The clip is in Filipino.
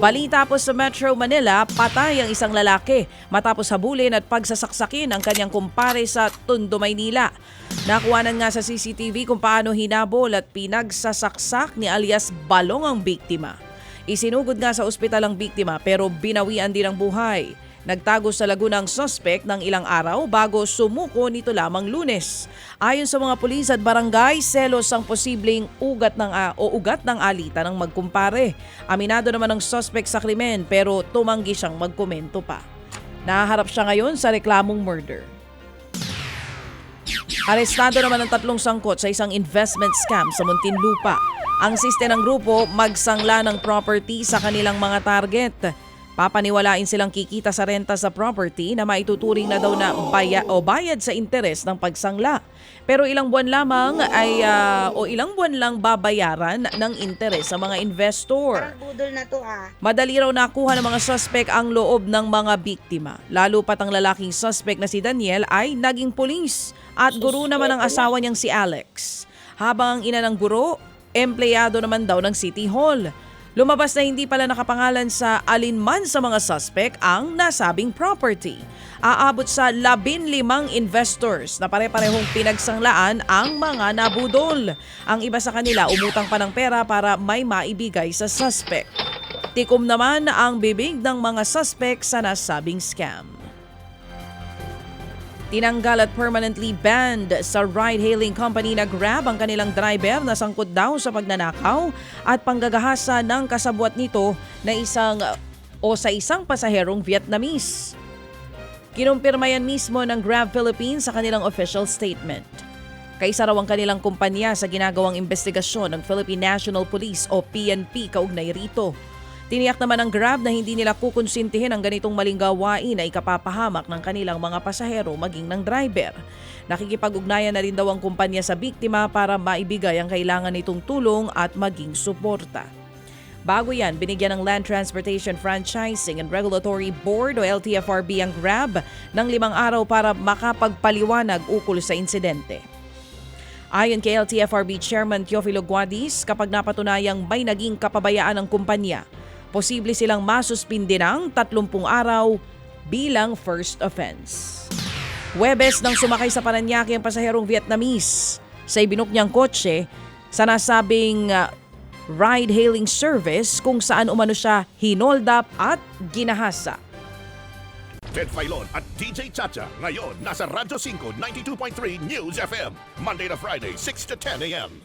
Balita po sa Metro Manila, patay ang isang lalaki matapos habulin at pagsasaksakin ang kanyang kumpare sa Tondo, Maynila. Nakuhanan nga sa CCTV kung paano hinabol at pinagsasaksak ni alias Balong ang biktima. Isinugod nga sa ospital ang biktima pero binawian din ang buhay. Nagtago sa Laguna ang suspect ng ilang araw bago sumuko nito lamang lunes. Ayon sa mga pulis at barangay, selos ang posibleng ugat ng ah, o ugat ng alita ng magkumpare. Aminado naman ang suspect sa krimen pero tumanggi siyang magkomento pa. Naharap siya ngayon sa reklamong murder. Arestado naman ang tatlong sangkot sa isang investment scam sa Muntinlupa. Ang siste ng grupo magsangla ng property sa kanilang mga target. Papaniwalain silang kikita sa renta sa property na maituturing na daw na baya, o bayad sa interes ng pagsangla. Pero ilang buwan lamang ay ah, o ilang buwan lang babayaran ng interes sa mga investor. Budol na to ah. Madali raw nakuha ng mga suspect ang loob ng mga biktima. Lalo pat ang lalaking suspect na si Daniel ay naging pulis at guro naman ang asawa niyang si Alex. Habang ang ina ng guro, empleyado naman daw ng City Hall. Lumabas na hindi pala nakapangalan sa alinman sa mga suspect ang nasabing property. Aabot sa 15 investors na pare-parehong pinagsanglaan ang mga nabudol. Ang iba sa kanila umutang pa ng pera para may maibigay sa suspect. Tikom naman ang bibig ng mga suspect sa nasabing scam. Tinanggal at permanently banned sa ride-hailing company na Grab ang kanilang driver na sangkot daw sa pagnanakaw at panggagahasa ng kasabwat nito na isang o sa isang pasaherong Vietnamese. Kinumpirma yan mismo ng Grab Philippines sa kanilang official statement. Kaisa raw ang kanilang kumpanya sa ginagawang investigasyon ng Philippine National Police o PNP kaugnay rito. Tiniyak naman ng Grab na hindi nila kukonsintihin ang ganitong maling gawain na ikapapahamak ng kanilang mga pasahero maging ng driver. Nakikipag-ugnayan na rin daw ang kumpanya sa biktima para maibigay ang kailangan nitong tulong at maging suporta. Bago yan, binigyan ng Land Transportation Franchising and Regulatory Board o LTFRB ang Grab ng limang araw para makapagpaliwanag ukol sa insidente. Ayon kay LTFRB Chairman Teofilo Guadis, kapag napatunayang may naging kapabayaan ng kumpanya, posible silang masuspindi ng 30 araw bilang first offense. Webes nang sumakay sa Paranaque ang pasaherong Vietnamese sa ibinok niyang kotse sa nasabing uh, ride-hailing service kung saan umano siya hinoldap at ginahasa. Ted Filon at DJ Chacha. Ngayon, nasa Radyo 5, 92.3 News FM. Monday to Friday, 6 to 10 a.m.